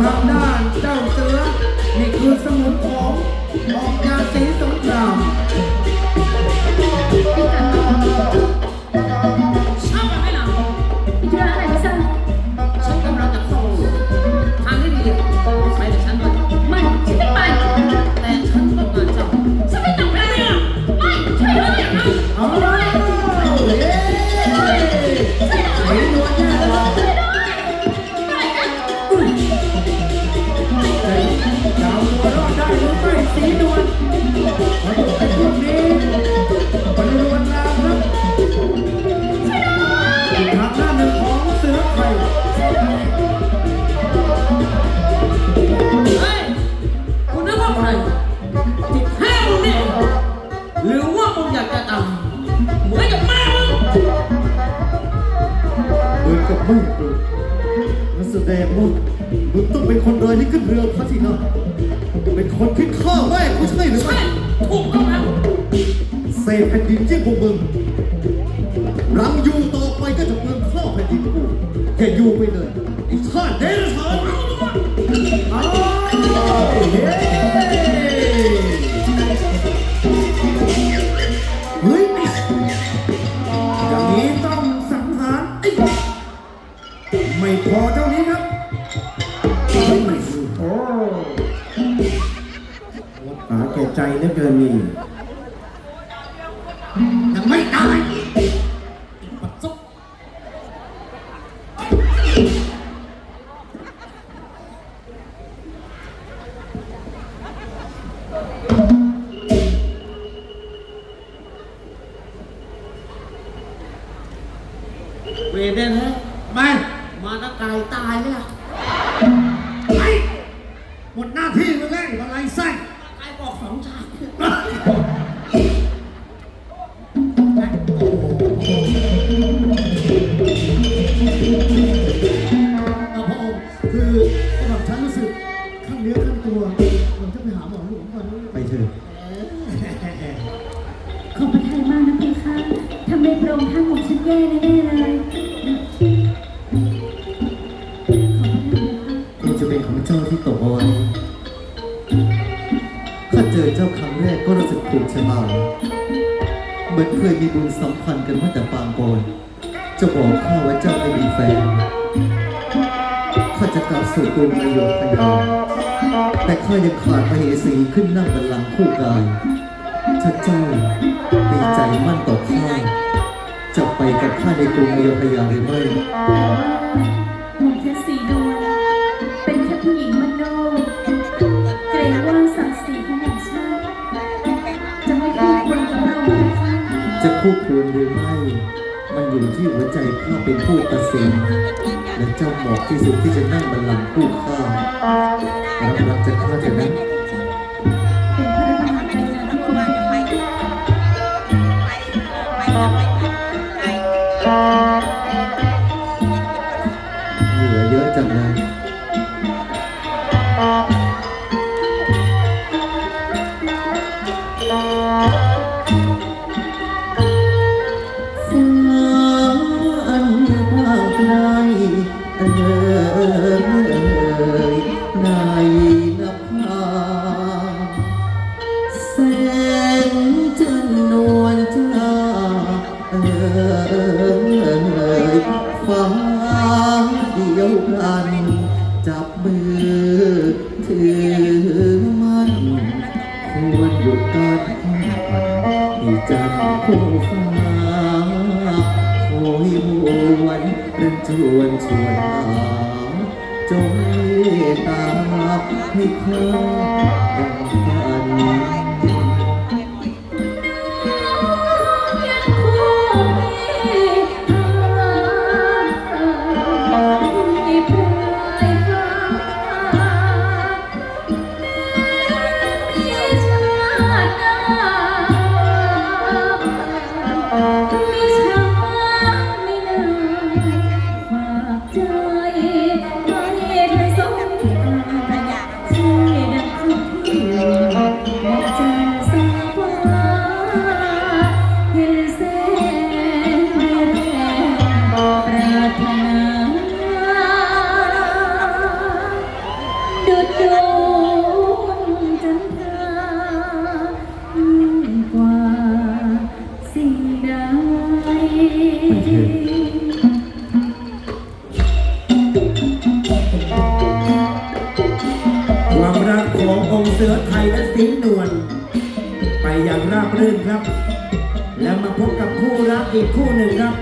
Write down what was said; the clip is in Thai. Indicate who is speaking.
Speaker 1: ทางด้ เฮ้
Speaker 2: ยคุณนึกว่าใครติดแท้มึงเนี่ยหรือว่ามึงอยากจะตำเหมือนกับแม่มึง
Speaker 3: เหมือนกับไม่เกิดนั่นแสดงว่ามึงต้องเป็นคนรายที่ขึ้นเรือพระที่นั่งเป็นคนคิดฆ่าแม่กูใช่หรือไม่
Speaker 2: ใช่ถูกต้องแล้ว
Speaker 3: เศษแผ่นดินยิ่งพวกมึงรังอยู่ต่อไปก็จะเปลืองข้าวแผ่นดินกู แค่อยู่ไปเลยไอ้ชาติเดรัจฉาน
Speaker 1: เอาเย้เฮ้ยอย่างนี้ต้องสังหารไอ้ไม่พอเท่านี้ครับโอ้หาแก่ใจเหลือเกินนี่
Speaker 2: ยังไม่ตาย เวรเนี่ยนะไม่มาตะไกลตายเลยล่ะ
Speaker 3: ไอ้หมดหน้าที่มึงแล้วอะไรไส้
Speaker 2: ไกลบอกสองชาติำ
Speaker 4: ให้พระองค์ท่านของฉันแย่แน่ๆเลยขอบพระทัยนะค
Speaker 3: งจะเป็นของเจ้าที่ตกเอาไว้ข้าเจอเจ้าครั้งแรกก็รู้สึกถูกชะตาเหมือนเคยมีบุญสัมพันธ์กันมาแต่ปางก่อนเจ้าบอกข้าว่าเจ้าไม่มีแฟนข้าจะกลับสู่กรุงอโยธยาแต่ข้ายังขาดมเหสีขึ้นนั่งบัลลังก์คู่กายถ้าเจ้ามีใจมั่นต่อ กับข้าในกรุงอโยธยาหรือไม่
Speaker 4: หม่อมเพชรสีดวงเป็นแค่ผู้หญิงมันนอกเกรงว่าศักดิ์ศรีของหม่อมฉันจะไม่คู่ควรกับเราเลยค่ะ
Speaker 3: จะคู่ควรหรือไม่ มันอยู่ที่หัวใจข้าเป็นผู้ตัดสินและเจ้าเหมาะที่สุดที่จะนั่งบัลลังก์คู่ข้ารับรักจะข้าเถอะนะ
Speaker 4: เป็น
Speaker 3: เอ่ยนภาแสงจันทร์นวลจ้าเอ่ยฟ้าเดียวกัน จับมือถือมันควรหยุดการแข่งขันที่จันคู่ฟ้าโหยหวน เรื่องชวนชวนหาจงตาให้ข้าดังฝัน
Speaker 1: อไทยและสิงห์นวลไปอย่างราบรื่นครับ แล้วมาพบกับคู่รักอีกคู่หนึ่งครับ